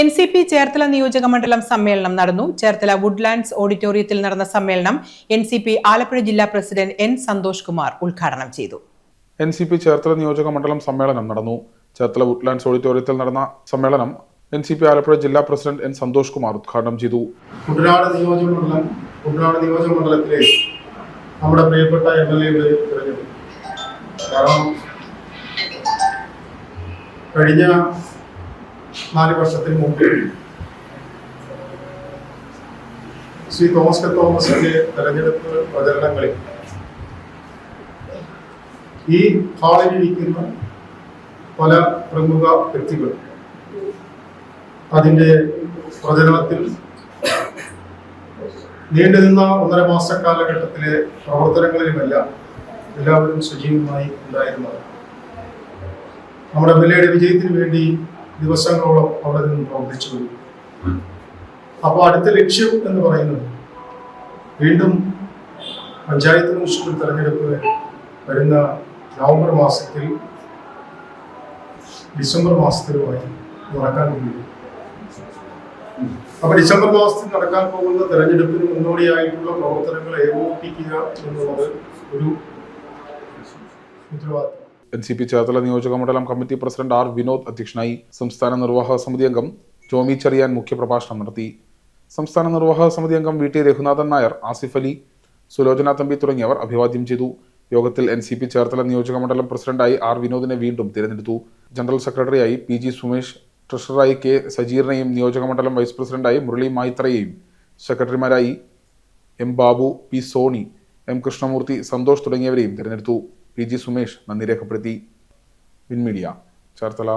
N C P Cherthala നിയോജക മണ്ഡലം സമ്മേളനം നടന്നു. ചേർത്തല വുഡ്ലാൻഡ്സ് ഓഡിറ്റോറിയത്തിൽ നടന്ന സമ്മേളനം എൻ സി പി ആലപ്പുഴ ജില്ലാ പ്രസിഡന്റ് എൻ സന്തോഷ് കുമാർ ഉദ്ഘാടനം ചെയ്തു. എൻ സി പി ചേർത്തല നിയോജക മണ്ഡലം സമ്മേളനം നടന്നു. ചേർത്തല വുഡ്ലാൻഡ്സ് ഓഡിറ്റോറിയത്തിൽ നടന്ന സമ്മേളനം എൻ സി പി ആലപ്പുഴ ജില്ലാ പ്രസിഡന്റ് എൻ സന്തോഷ് കുമാർ ഉദ്ഘാടനം ചെയ്തു. കുട്ടനാട് കുട്ടനാട് നമ്മുടെ പ്രിയപ്പെട്ട എം എൽ എയുടെ തിരഞ്ഞെടുപ്പ്. കാരണം കഴിഞ്ഞ നാല് വർഷത്തിന് മുമ്പ്. ശ്രീ തോമസ് കെ തോമസിന്റെ തെരഞ്ഞെടുപ്പ് പ്രചരണങ്ങളിൽ ഈ ഹാളിൽ ഇരിക്കുന്ന പല പ്രമുഖ വ്യക്തികൾ അതിന്റെ പ്രചരണത്തിൽ നീണ്ടുനിന്ന ഒന്നര മാസ കാലഘട്ടത്തിലെ പ്രവർത്തനങ്ങളിലുമെല്ലാം എല്ലാവരും സജീവമായി ഉണ്ടായിരുന്നത്. നമ്മുടെ എം എൽ എയുടെ വിജയത്തിന് വേണ്ടി ദിവസങ്ങളോളം അവിടെ നിന്ന് പ്രവർത്തിച്ചു വരും അപ്പോൾ അടുത്ത ലക്ഷ്യം എന്ന് പറയുന്നത് വീണ്ടും പഞ്ചായത്ത് മുനിസിപ്പൽ തെരഞ്ഞെടുപ്പ് വരുന്ന നവംബർ മാസത്തിൽ ഡിസംബർ മാസത്തിലുമായി നടക്കാൻ പോകുന്നു. അപ്പൊ ഡിസംബർ മാസത്തിൽ നടക്കാൻ പോകുന്ന തെരഞ്ഞെടുപ്പിന് മുന്നോടിയായിട്ടുള്ള പ്രവർത്തനങ്ങൾ ഏകോപിപ്പിക്കുക എന്നുള്ളത് ഒരു ഉത്തരവാദിത്വം എൻ സി പി ചേർത്തല നിയോജക മണ്ഡലം കമ്മിറ്റി പ്രസിഡന്റ് ആർ വിനോദ് അധ്യക്ഷനായി സംസ്ഥാന നിർവാഹക സമിതി അംഗം ജോമി ചെറിയാൻ മുഖ്യപ്രഭാഷണം നടത്തി. സംസ്ഥാന നിർവാഹക സമിതി അംഗം വി ടി രഘുനാഥൻ നായർ ആസിഫ് അലി സുലോചന തമ്പി തുടങ്ങിയവർ അഭിവാദ്യം ചെയ്തു. യോഗത്തിൽ എൻ സി പി ചേർത്തല നിയോജക മണ്ഡലം പ്രസിഡന്റായി ആർ വിനോദിനെ വീണ്ടും തിരഞ്ഞെടുത്തു. ജനറൽ സെക്രട്ടറിയായി പി ജി സുമേഷ് ട്രഷററായി കെ സജീറിനെയും നിയോജക മണ്ഡലം വൈസ് പ്രസിഡന്റായി മുരളി മായിത്രയെയും സെക്രട്ടറിമാരായി M Babu P Soni M Krishnamoorthy Santhosh തുടങ്ങിയവരെയും തിരഞ്ഞെടുത്തു. പി ജി സുമേഷ് നന്ദി രേഖപ്പെടുത്തി വിൻമീഡിയ. ചേർത്തല.